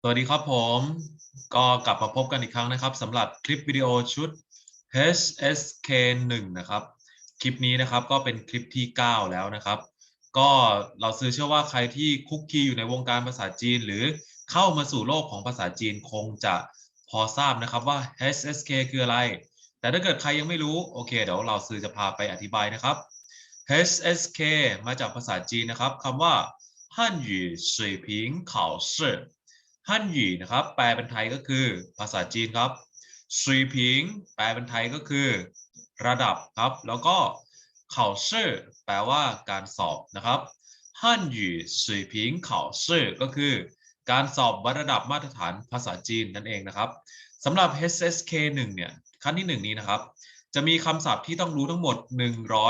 สวัสดีครับผม ก็กลับมาพบกันอีกครั้งนะครับสำหรับคลิปวิดีโอชุด HSK 1นะครับ คลิปนี้นะครับก็เป็นคลิปที่ 9 แล้วนะครับ ก็เราซื้อเชื่อว่าใครที่คุกคีอยู่ในวงการภาษาจีน หรือเข้ามาสู่โลกของภาษาจีนคงจะพอทราบนะครับว่า HSK คืออะไร แต่ถ้าเกิดใครยังไม่รู้โอเคเดี๋ยวเราซื้อจะพาไปอธิบายนะครับ HSK มาจากภาษาจีนนะครับคำว่า汉语水平考试 ฮั่นหยีนะครับ แปลเป็นไทยก็คือภาษาจีนครับซุยพิง แปลเป็นไทยก็คือ ระดับครับ แล้วก็เข่าชื่อแปลว่าการสอบนะครับฮั่นหยีซุยพิงเข่าชื่อก็คือ การสอบวัดระดับมาตรฐานภาษาจีนนั่นเองนะครับสำหรับ HSK 1เนี่ยขั้นที่ 1 นี้นะครับ จะมีคำศัพท์ที่ต้องรู้ทั้งหมด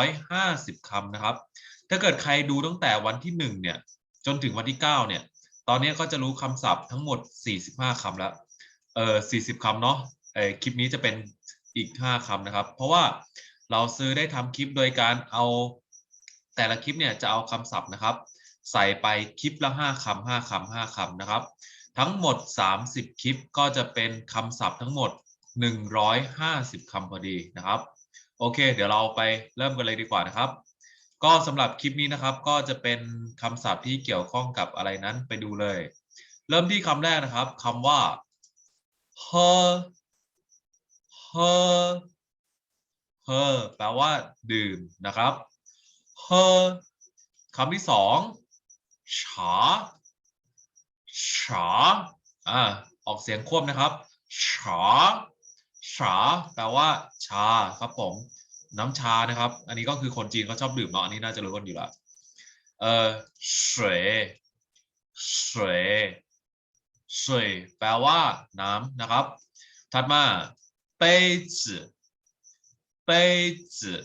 150 คำนะครับ ถ้าเกิดใครดูตั้งแต่วันที่ 1 เนี่ย จนถึงวันที่ 9 เนี่ย ตอนนี้ก็จะรู้คำศัพท์ทั้งหมด 45 คำแล้ว เออ40 คำเนาะเออคลิปนี้จะเป็นอีก 5 คำนะครับ เพราะว่าเราซื้อได้ทำคลิปโดยการเอาแต่ละคลิปเนี่ยจะเอาคำศัพท์นะครับ ใส่ไปคลิปละ 5 คำ 5 คำ 5 คำนะครับ ทั้งหมด 30 คลิปก็จะเป็นคำศัพท์ทั้งหมด 150 คำพอดีนะครับ โอเค เดี๋ยวเราไปเริ่มกันเลยดีกว่านะครับ ก็สำหรับคลิปนี้นะครับ ก็จะเป็นคำศัพท์ที่เกี่ยวข้องกับอะไรนั้นไปดูเลย เริ่มที่คำแรกนะครับคำว่าเฮอเฮอเฮอแปลว่า ดื่มนะครับเฮอคำที่สองฉาฉาอ่าออกเสียงควบนะครับฉาฉาแปลว่า ชาครับผม น้ำชานะครับ อันนี้ก็คือคนจีนเขาชอบดื่มเนาะอันนี้น่าจะรู้กันอยู่ละเออเสวยสวยสวยแปลว่าน้ำนะครับ ถัดมาเป้จื่เป้จื่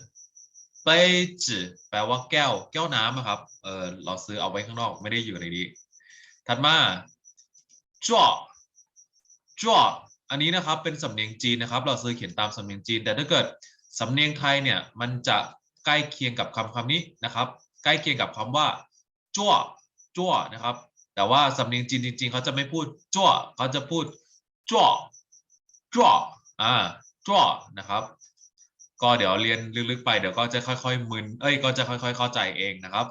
เป้จื่แปลว่าแก้ว แก้วน้ำนะครับ เออเราซื้อเอาไว้ข้างนอกไม่ได้อยู่ในนี้ ถัดมาจ่อจ่ออันนี้นะครับเป็นสำเนียงจีนนะครับ เราซื้อเขียนตามสำเนียงจีน แต่ถ้าเกิด สำเนียงไทยเนี่ยมันจะใกล้เคียงกับคำคำนี้นะครับ ใกล้เคียงกับคำว่าจ้วจ้วนะครับ แต่ว่าสำเนียงจีนจริง ๆเขาจะไม่พูดจ้วเขาจะพูดจ้วจ้วอ่าจ้วนะครับ ก็เดี๋ยวเรียนลึกๆไปเดี๋ยวก็จะค่อยๆมึนเอ้ยก็จะค่อย ๆ เข้าใจเองนะครับ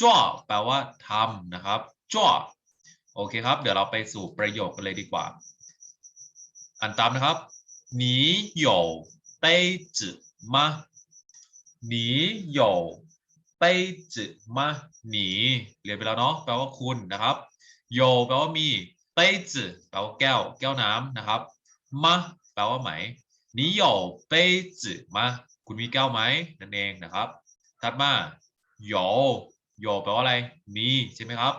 จ้วแปลว่าทำนะครับจ้วโอเคครับ เดี๋ยวเราไปสู่ประโยคกันเลยดีกว่า อ่านตามนะครับ你有杯子吗？你有杯子吗？你เรียนไปแล้วเนาะแปลว่าคุณนะครับโยแปลว่ามีเป้จืแปลว่าแก้ว แก้วน้ำนะครับมะแปลว่าไหม你有杯子吗คุณมีแก้วไหมนั่นเองนะครับ ถัดมาโยโยแปลว่าอะไรมีใช่ไหมครับ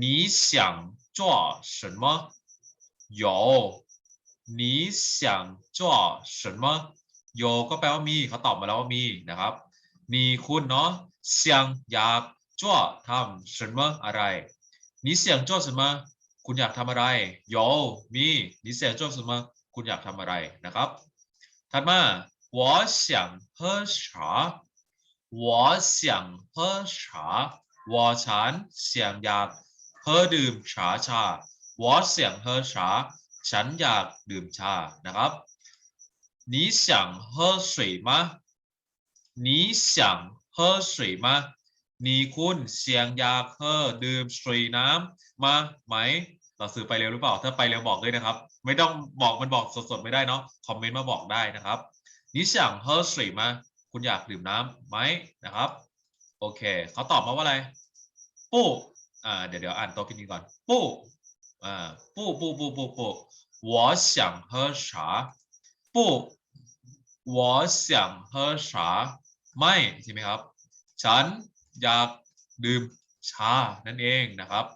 你想做什么有 你想做什么โยก็แปลว่ามีเขาตอบมาแล้วว่ามีนะครับมีคุณเนาะ想อยาก做ทำ什么อะไร你想做什么คุณอยากทำอะไร有มี你想做什么คุณอยากทำอะไรนะครับ ถัดมา我想喝茶我想喝茶我ฉันเสียงอยากเพื่อดื่มชาชา我想喝茶 ฉันอยากดื่มชานะครับ你想喝水吗你想喝水吗你คุณเสียงอยากเพื่อดื่มสุยน้ำมาไหม เราซื้อไปเร็วหรือเปล่า ถ้าไปเร็วบอกเลยนะครับ ไม่ต้องบอกมันบอกสดๆไม่ได้เนาะ คอมเมนต์มาบอกได้นะครับ你想喝水吗คุณอยากดื่มน้ำไหมนะครับ โอเค เขาตอบมาว่าอะไร ปู้อ่า เดี๋ยวเดี๋ยวอ่านตัวพินีก่อน ปู้ อ่า ปู้ปู้ปู้ปู้ปู้我想喝茶不我想喝茶ไม่ใช่ไหมครับ ฉันอยากดื่มชา นั่นเองนะครับ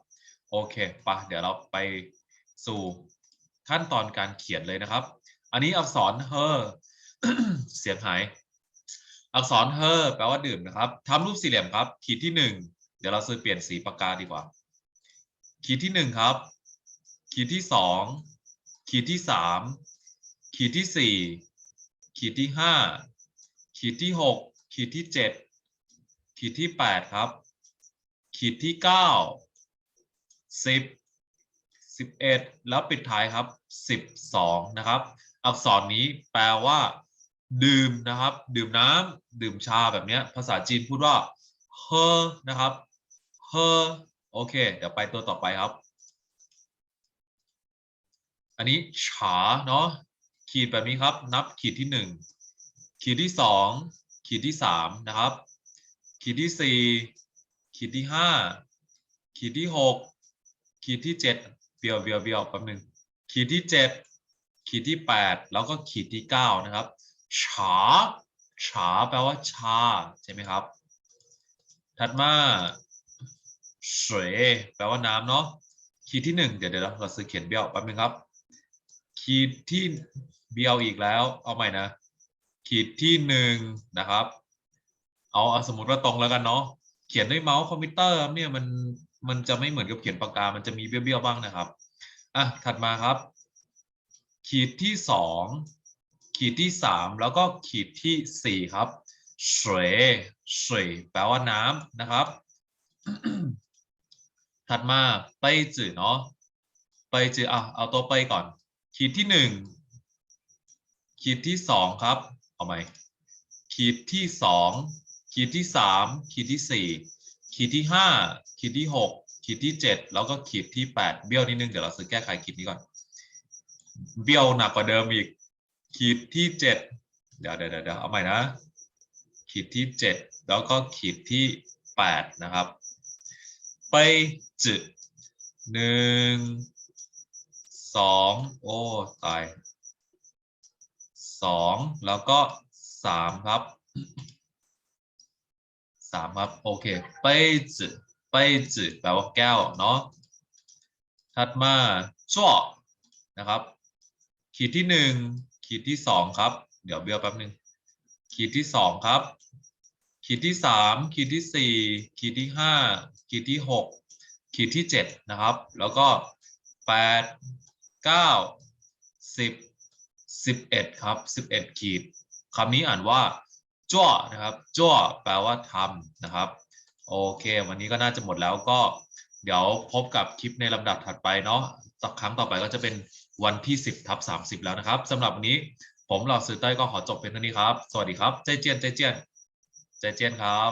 โอเคปะเดี๋ยวเราไปสู่ขั้นตอนการเขียนเลยนะครับ อันนี้อักษรเฮอ เสียงหาย อักษรเฮอแปลว่าดื่มนะครับทำรูปสี่เหลี่ยมครับ ขีดที่หนึ่งเดี๋ยวเราซื้อเปลี่ยนสีปากกาดีกว่า ขีดที่หนึ่งครับ ขีดที่สองขีดที่สามขีดที่สี่ขีดที่ห้าขีดที่หกขีดที่เจ็ดขีดที่แปดครับ ขีดที่เก้าสิบสิบเอ็ดแล้วปิดท้ายครับสิบสองนะครับ อักษรนี้แปลว่า ดื่มนะครับ ดื่มน้ำดื่มชาแบบเนี้ยภาษาจีนพูดว่าเฮอนะครับเฮอโอเค เดี๋ยวไปตัวต่อไปครับ อันนี้ฉาเนาะขีดแบบนี้ครับ นับขีดที่หนึ่งขีดที่สองขีดที่สามนะครับ ขีดที่สี่ขีดที่ห้าขีดที่หกขีดที่เจ็ดเบียวเบียวเบียวแป๊บหนึงขีดที่เจ็ดขีดที่แปดแล้วก็ขีดที่เก้านะครับฉาฉาแปลว่าชาใช่ไหมครับ ถัดมาเสวยแปลว่าน้ำเนาะขีดที่หนึ่งเดี๋ยวเดี๋ยวเราซื้อเขียนเบี้ยวแป๊บนึงครับ ขีดที่เบี้ยวอีกแล้ว เอาใหม่นะ ขีดที่หนึ่งนะครับ เอาเอาสมมติว่าตรงแล้วกันเนาะเขียนด้วยเมาส์คอมพิวเตอร์เนี่ยมันมันจะไม่เหมือนกับเขียนปากกา มันจะมีเบี้ยวๆบ้างนะครับอะถัดมาครับ ขีดที่สองขีดที่สามแล้วก็ขีดที่สี่ครับ水水แปลว่าน้ำนะครับ ถัดมาไปจื่อเนาะไปจื่ออะเอาตัวไปก่อน ขีดที่หนึ่งขีดที่สองครับ เอาไหมขีดที่สองขีดที่สามขีดที่สี่ขีดที่ห้าขีดที่หกขีดที่เจ็ดแล้วก็ขีดที่แปดเบี้ยวนิดนึงเดี๋ยวเราซื้อแก้ไขขีดนี้ก่อน เบี้ยวหนักกว่าเดิมอีก ขีดที่เจ็ดเดี๋ยวเดี๋ยวเดี๋ยวเอาใหม่นะ ขีดที่เจ็ดแล้วก็ขีดที่แปดนะครับ ไปจืหนึ่ง สองโอ้ตายสองแล้วก็สามครับสามครับโอเคไปจืไปจืแปลว่าแก้วเนาะถัดมาจ้วนะครับ ขีดที่หนึ่งขีดที่สองครับ เดี๋ยวเบี้ยวแป๊บนึงขีดที่สองครับ ขีดที่สามขีดที่สี่ขีดที่ห้าขีดที่หกขีดที่เจ็ดนะครับ แล้วก็แปด เก้าสิบสิบเอ็ดครับสิบเอ็ดขีดคำนี้อ่านว่าจ้วนะครับจ้วแปลว่าทำนะครับ โอเค วันนี้ก็น่าจะหมดแล้วก็ เดี๋ยวพบกับคลิปในลำดับถัดไปเนาะต่อครั้งต่อไปก็จะเป็นวันที่ 10ทับ30 แล้วนะครับสำหรับวันนี้ผมเหล่าสื่อเต้ยก็ขอจบเป็นเท่านี้ครับ สวัสดีครับ ใจเจียนใจเจียนใจเจียนครับ